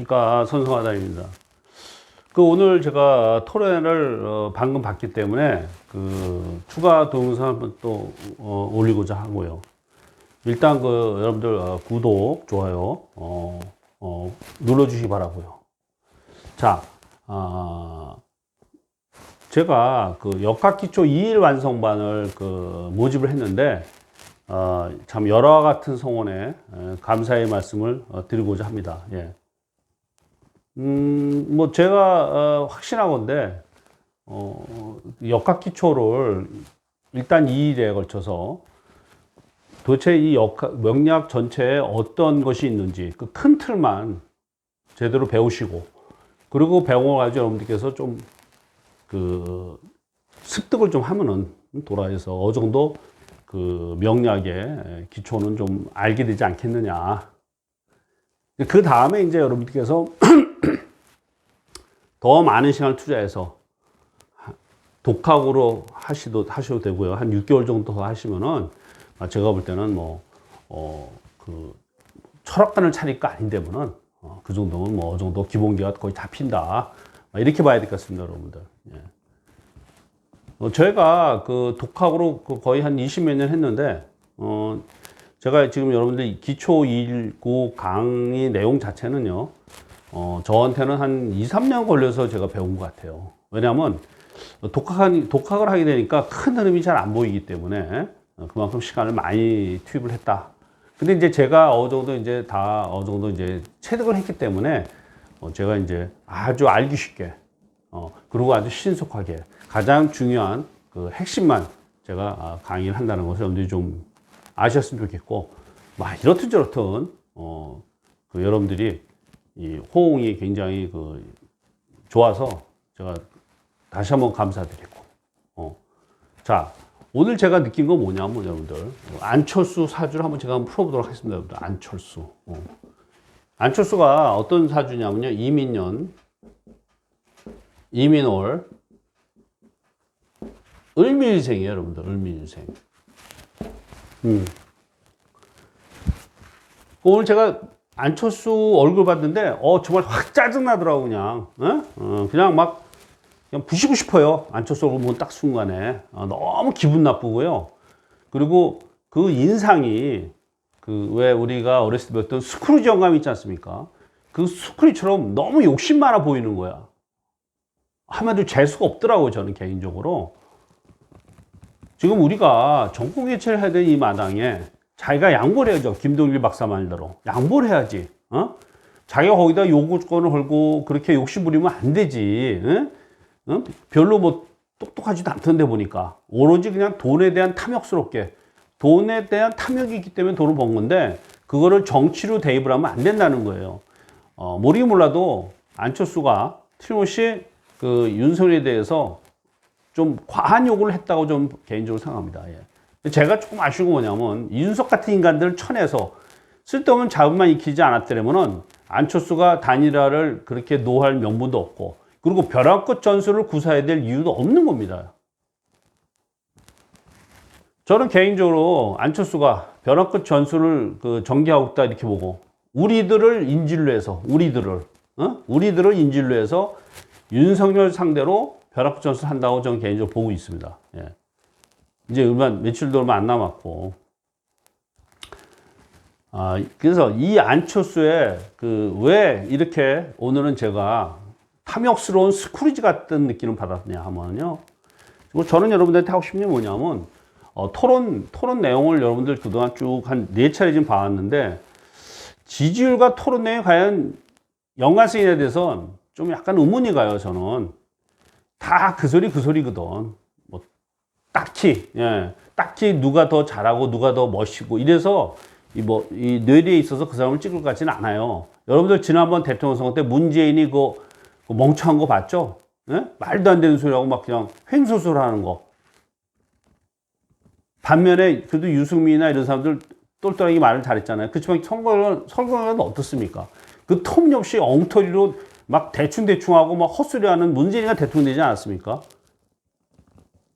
안녕하십니까 선성하다입니다. 그 오늘 제가 토론회를 어, 방금 봤기 때문에 그 추가 동영상 한번 또 어, 올리고자 하고요. 일단 그 여러분들 어, 구독, 좋아요 어, 어, 눌러주시기 바라고요. 자, 아, 제가 그 역학기초 2일 완성반을 그 모집을 했는데 어, 참 여러 같은 성원에 에, 감사의 말씀을 어, 드리고자 합니다. 예. 음, 뭐 제가 어, 확신하건데 어, 역학 기초를 일단 2일에 걸쳐서 도대체 이 역학, 명리학 전체에 어떤 것이 있는지 그 큰 틀만 제대로 배우시고 그리고 배워 가지고 여러분들께서 좀 그 습득을 좀 하면은 돌아해서 어느 정도 그 명리학의 기초는 좀 알게 되지 않겠느냐. 그 다음에 이제 여러분들께서 더 많은 시간을 투자해서 독학으로 하시도, 하셔도 되고요. 한 6개월 정도 더 하시면은 아, 제가 볼 때는 뭐, 어, 그 철학관을 차릴 거 아닌데면은 어, 그 정도면 뭐 어느 정도 기본기가 거의 잡힌다. 이렇게 봐야 될 것 같습니다, 여러분들. 예. 어, 저희가 그 독학으로 그 거의 한 20몇 년 했는데, 어, 제가 지금 여러분들 기초 1고 강의 내용 자체는요, 어, 저한테는 한 2, 3년 걸려서 제가 배운 것 같아요. 왜냐하면 독학한, 독학을 하게 되니까 큰 흐름이 잘 안 보이기 때문에 어, 그만큼 시간을 많이 투입을 했다. 근데 이제 제가 어느 정도 이제 다 어느 정도 이제 체득을 했기 때문에 어, 제가 이제 아주 알기 쉽게 어, 그리고 아주 신속하게 가장 중요한 그 핵심만 제가 아, 강의를 한다는 것을 여러분들이 좀 아셨으면 좋겠고, 막 이렇든 저렇든, 어, 그 여러분들이 이 호응이 굉장히 그 좋아서 제가 다시 한번 감사드리고, 어. 자, 오늘 제가 느낀 건 뭐냐면 여러분들, 안철수 사주를 한번 제가 한번 풀어보도록 하겠습니다. 여러분들, 안철수. 어. 안철수가 어떤 사주냐면요. 이민년, 이민월, 을밀생이에요, 여러분들. 을밀생. 음. 오늘 제가 안철수 얼굴 봤는데, 어, 정말 확 짜증나더라고, 그냥. 어? 어, 그냥 막, 그냥 부시고 싶어요. 안철수 얼굴 보면 딱 순간에. 어, 너무 기분 나쁘고요. 그리고 그 인상이, 그, 왜 우리가 어렸을 때 배웠던 스크루지 영감 있지 않습니까? 그 스크루지처럼 너무 욕심 많아 보이는 거야. 한마디로 재수가 없더라고요, 저는 개인적으로. 지금 우리가 정권 개최를 해야 되는 이 마당에 자기가 양보를 해야죠. 김동일 박사 말대로. 양보를 해야지. 어? 자기가 거기다 요구권을 걸고 그렇게 욕심 부리면 안 되지. 어? 어? 별로 뭐 똑똑하지도 않던데 보니까. 오로지 그냥 돈에 대한 탐욕스럽게. 돈에 대한 탐욕이 있기 때문에 돈을 번 건데, 그거를 정치로 대입을 하면 안 된다는 거예요. 어, 모르긴 몰라도 안철수가 틀림없이 그 윤석열에 대해서 좀 과한 요구를 했다고 좀 개인적으로 생각합니다. 예. 제가 조금 아쉬운 건 뭐냐면 이준석 같은 인간들을 쳐내서 쓸데없는 자금만 익히지 않았더라면은 안철수가 단일화를 그렇게 노할 명분도 없고 그리고 벼랑끝 전술을 구사해야 될 이유도 없는 겁니다. 저는 개인적으로 안철수가 벼랑끝 전술을 그 전개하고 있다 이렇게 보고 우리들을 인질로 해서 우리들을 어? 우리들을 인질로 해서 윤석열 상대로 벼락부 전술 한다고 저는 개인적으로 보고 있습니다. 예. 이제 얼마, 며칠도 얼마 안 남았고. 아, 그래서 이 안철수의 그, 왜 이렇게 오늘은 제가 탐욕스러운 스크루지 같은 느낌을 받았냐 하면요. 뭐 저는 여러분들한테 하고 싶은 게 뭐냐면, 어, 토론, 토론 내용을 여러분들 그동안 쭉 한 네 차례 지금 봐왔는데, 지지율과 토론 내용이 과연 연관성에 대해서 좀 약간 의문이 가요, 저는. 다 그 소리 그 소리거든. 뭐 딱히 예, 딱히 누가 더 잘하고 누가 더 멋있고 이래서 이 뭐 이 뇌리에 있어서 그 사람을 찍을 것 같지는 않아요. 여러분들 지난번 대통령 선거 때 문재인이 그, 그 멍청한 거 봤죠? 예? 말도 안 되는 소리하고 막 그냥 횡소소리하는 거. 반면에 그래도 유승민이나 이런 사람들 똘똘하게 말을 잘했잖아요. 그렇지만 선거는 선거는 어떻습니까? 그 터무니없이 엉터리로 막 대충대충하고 막 헛소리하는 문재인이가 대통령 되지 않았습니까?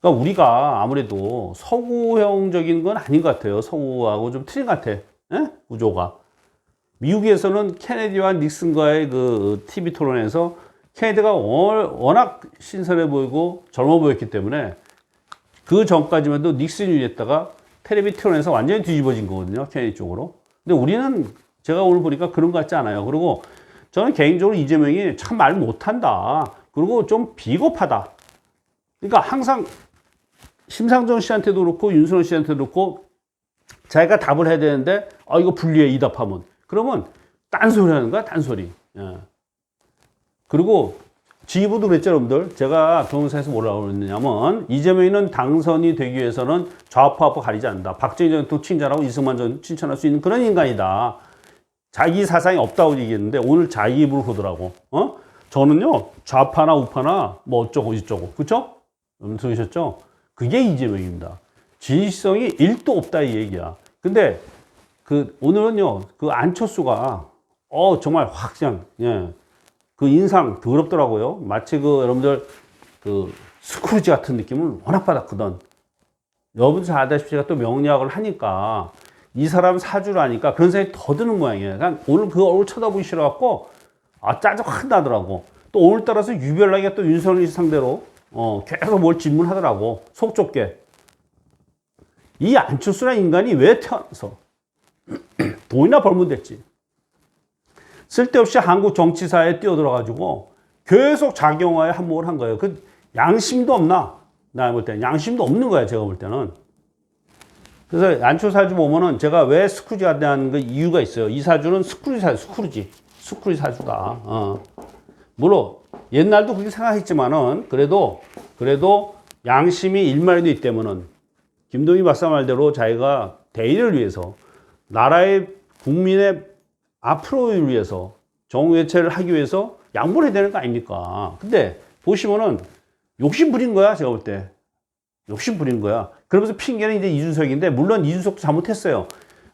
그러니까 우리가 아무래도 서구형적인 건 아닌 것 같아요. 서구하고 좀 틀린 것 같아. 에? 구조가. 미국에서는 케네디와 닉슨과의 그 TV 토론에서 케네디가 워- 워낙 신선해 보이고 젊어 보였기 때문에 그 전까지만 해도 닉슨이 유리했다가 텔레비 토론에서 완전히 뒤집어진 거거든요. 케네디 쪽으로. 근데 우리는 제가 오늘 보니까 그런 것 같지 않아요. 그리고 저는 개인적으로 이재명이 참 말 못한다. 그리고 좀 비겁하다. 그러니까 항상 심상정 씨한테도 그렇고 윤선호 씨한테도 그렇고 자기가 답을 해야 되는데 아 이거 불리해 이 답하면 그러면 딴소리 하는 거야 딴소리 예. 그리고 지휘부도 그랬죠 여러분들 제가 동영상에서 뭐라고 그랬느냐면 이재명이는 당선이 되기 위해서는 좌파하고 가리지 않는다 박정희 전 대통령 칭찬하고 이승만 전 칭찬할 수 있는 그런 인간이다 자기 사상이 없다고 얘기했는데 오늘 자기 입으로 그러더라고 어? 저는요 좌파나 우파나 뭐 어쩌고 저쩌고 그쵸? 여러분 들으셨죠? 그게 이재명입니다 진실성이 1도 없다 이 얘기야. 근데 그 오늘은요 그 안철수가 어 정말 확 그냥 예 그 인상 더럽더라고요. 마치 그 여러분들 그 스크루지 같은 느낌을 워낙 받았거든. 여러분 잘 아다시피 제가 또 명리학을 하니까 이 사람 사주라니까 그런 생각이 더 드는 모양이에요. 그냥 오늘 그 얼굴 쳐다보기 싫어갖고 아 짜증 확 나더라고. 또 오늘 따라서 유별나게 또 윤석열 씨 상대로 어 계속 뭘 질문하더라고 속 좁게. 이 안철수라는 인간이 왜 태어나서 돈이나 벌면 됐지. 쓸데없이 한국 정치사에 뛰어들어가지고 계속 자경화에 한몫을 한 거예요. 그 양심도 없나? 나 볼 때는 양심도 없는 거야. 제가 볼 때는. 그래서 안철수 사주 보면은 제가 왜 스크루지가 대한 그 이유가 있어요. 이 사주는 스크루지 사주, 스크루지. 스크루지 사주다. 어. 물론 옛날도 그렇게 생각했지만은 그래도 그래도 양심이 일말에도 있다면은 김동희 박사 말대로 자기가 대의를 위해서 나라의 국민의 앞으로를 위해서 정외체를 하기 위해서 양보를 해야 되는 거 아닙니까? 근데 보시면은 욕심 부린 거야, 제가 볼 때. 욕심 부린 거야. 그러면서 핑계는 이제 이준석인데, 물론 이준석도 잘못했어요.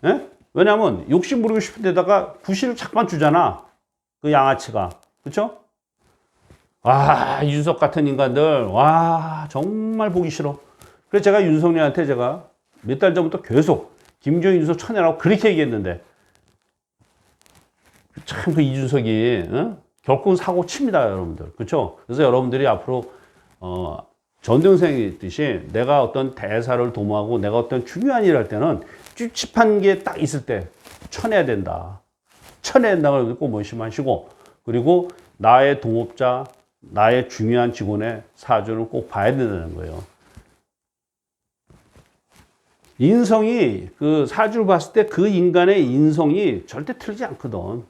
예? 왜냐하면 욕심 부리고 싶은 데다가 구실을 자꾸만 주잖아. 그 양아치가. 그쵸? 와, 이준석 같은 인간들, 와, 정말 보기 싫어. 그래서 제가 윤석열한테 제가 몇 달 전부터 계속 김종인 윤석 쳐내라고 그렇게 얘기했는데 참 그 이준석이 어? 결국은 사고 칩니다 여러분들 그렇죠 그래서 여러분들이 앞으로 어, 전대웅생이 있듯이 내가 어떤 대사를 도모하고 내가 어떤 중요한 일을 할 때는 찝찝한 게 딱 있을 때 쳐내야 된다 쳐내야 된다고 꼭 명심하시고 그리고 나의 동업자 나의 중요한 직원의 사주를 꼭 봐야 된다는 거예요 인성이 그 사주를 봤을 때 그 인간의 인성이 절대 틀리지 않거든.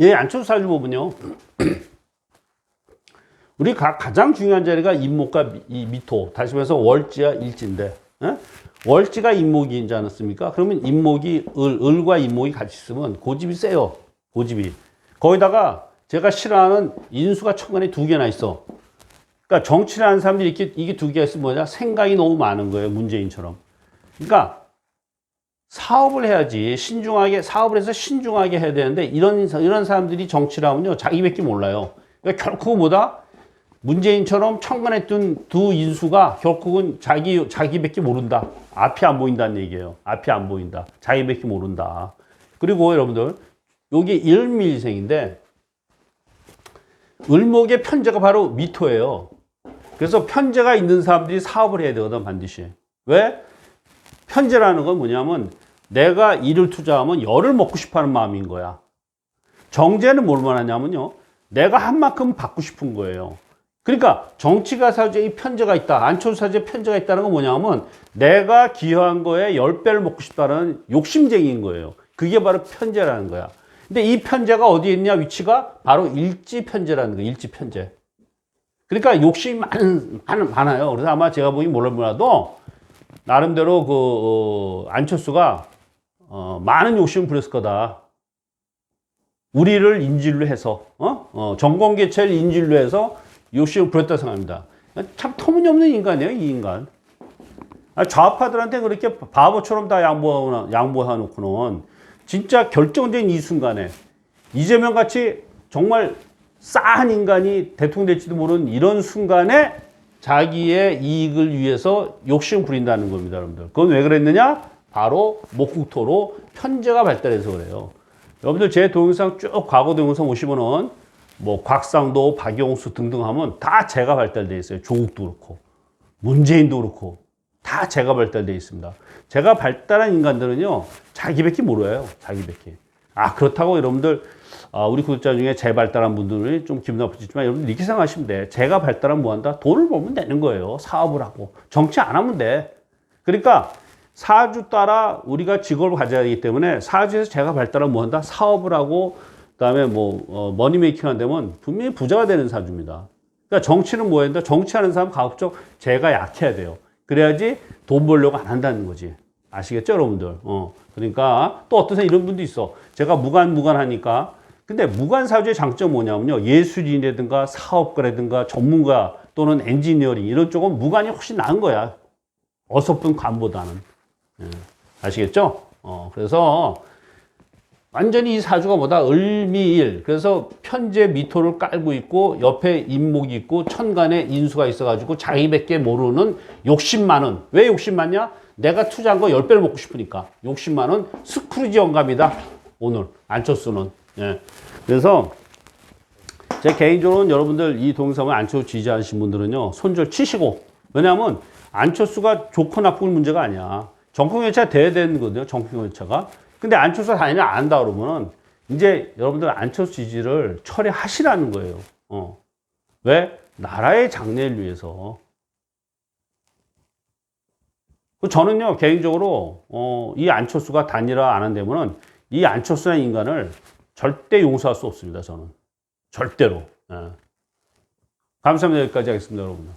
예, 안철수 사주 보면요. 우리 가, 가장 중요한 자리가 이 미토, 다시 말해서 월지와 일지인데, 예? 월지가 인목이지 않았습니까? 그러면 인목이 을, 을과 인목이 같이 있으면 고집이 세요. 고집이. 거기다가 제가 싫어하는 인수가 천간에 두 개나 있어. 그러니까 정치를 하는 사람들이 이렇게 이게 두 개가 있으면 뭐냐? 생각이 너무 많은 거예요. 문재인처럼. 그러니까 사업을 해야지 신중하게 사업을 해서 신중하게 해야 되는데 이런 이런 사람들이 정치를 하면요 자기밖에 몰라요. 그러니까 결코 뭐다 문재인처럼 천간에 뜬 두 인수가 결국은 자기 자기밖에 모른다. 앞이 안 보인다는 얘기예요. 앞이 안 보인다. 자기밖에 모른다. 그리고 여러분들 여기 일밀생인데 을목의 편제가 바로 미토예요. 그래서 편제가 있는 사람들이 사업을 해야 되거든 반드시. 왜? 편제라는 건 뭐냐면 내가 일을 투자하면 열을 먹고 싶어 하는 마음인 거야. 정제는 뭘 말하냐면요. 내가 한 만큼 받고 싶은 거예요. 그러니까 정치가 사주에 편제가 있다. 안철수 사주에 편제가 있다는 건 뭐냐면 내가 기여한 거에 열 배를 먹고 싶다는 욕심쟁이인 거예요. 그게 바로 편제라는 거야. 근데 이 편제가 어디에 있냐 위치가 바로 일지 편제라는 거예요. 일지 편제. 그러니까 욕심이 많은, 많, 많아요. 그래서 아마 제가 보기 몰라 몰라도 나름대로 그 어, 안철수가 어, 많은 욕심을 부렸을 거다. 우리를 인질로 해서 어? 어, 정권 개체를 인질로 해서 욕심을 부렸다 생각합니다. 참 터무니없는 인간이에요, 이 인간. 아, 좌파들한테 그렇게 바보처럼 다 양보하고 양보해놓고는 진짜 결정적인 이 순간에 이재명 같이 정말 싸한 인간이 대통령 될지도 모르는 이런 순간에 자기의 이익을 위해서 욕심 부린다는 겁니다, 여러분들. 그건 왜 그랬느냐? 바로 목국토로 편제가 발달해서 그래요. 여러분들 제 동영상 쭉 과거 동영상 보시면은 뭐 곽상도, 박영수 등등 하면 다 제가 발달돼 있어요. 조국도 그렇고 문재인도 그렇고 다 제가 발달돼 있습니다. 제가 발달한 인간들은요 자기밖에 모르요. 자기밖에. 아 그렇다고 여러분들 아, 우리 구독자 중에 재 발달한 분들이 좀 기분 나쁘지만 여러분들 이렇게 생각하시면 돼. 제가 발달하면 뭐한다? 돈을 벌면 되는 거예요. 사업을 하고 정치 안 하면 돼. 그러니까 사주 따라 우리가 직업을 가져야 되기 때문에 사주에서 제가 발달하면 뭐한다? 사업을 하고 그 다음에 뭐 어, 머니메이킹 한다면 분명히 부자가 되는 사주입니다. 그러니까 정치는 뭐야 된다? 정치하는 사람 가급적 제가 약해야 돼요. 그래야지 돈 벌려고 안 한다는 거지. 아시겠죠, 여러분들? 어. 그러니까 또 사람 이런 분도 있어. 제가 무관 무관 하니까. 근데 무관 사주의 장점 뭐냐면요. 예술인이라든가 사업가라든가 전문가 또는 엔지니어링 이런 쪽은 무관이 훨씬 나은 거야. 어설픈 관보다는. 예. 아시겠죠? 어, 그래서 완전히 이 사주가 뭐다? 을미일. 그래서 편제 미토를 깔고 있고 옆에 인목이 있고 천간에 인수가 있어가지고 자기밖에 모르는 욕심 많은. 왜 욕심 많냐? 내가 투자한 거 10배를 먹고 싶으니까. 욕심 많은 스크루지 영감이다. 오늘 안철수는. 예. 그래서 제 개인적으로는 여러분들 이 동영상을 안철수 지지하신 분들은요. 손절 치시고. 왜냐하면 안철수가 좋고 나쁜 문제가 아니야. 정권교체가 돼야 되는 거거든요. 정권교체가. 근데 안철수가 당연히 안 한다 그러면은 이제 여러분들 안철수 지지를 처리하시라는 거예요. 어. 왜? 나라의 장래를 위해서. 그 저는요, 개인적으로, 어, 이 안철수가 단일화 안 한다면은 이 안철수라는 인간을 절대 용서할 수 없습니다, 저는. 절대로. 예. 감사합니다. 여기까지 하겠습니다, 여러분들.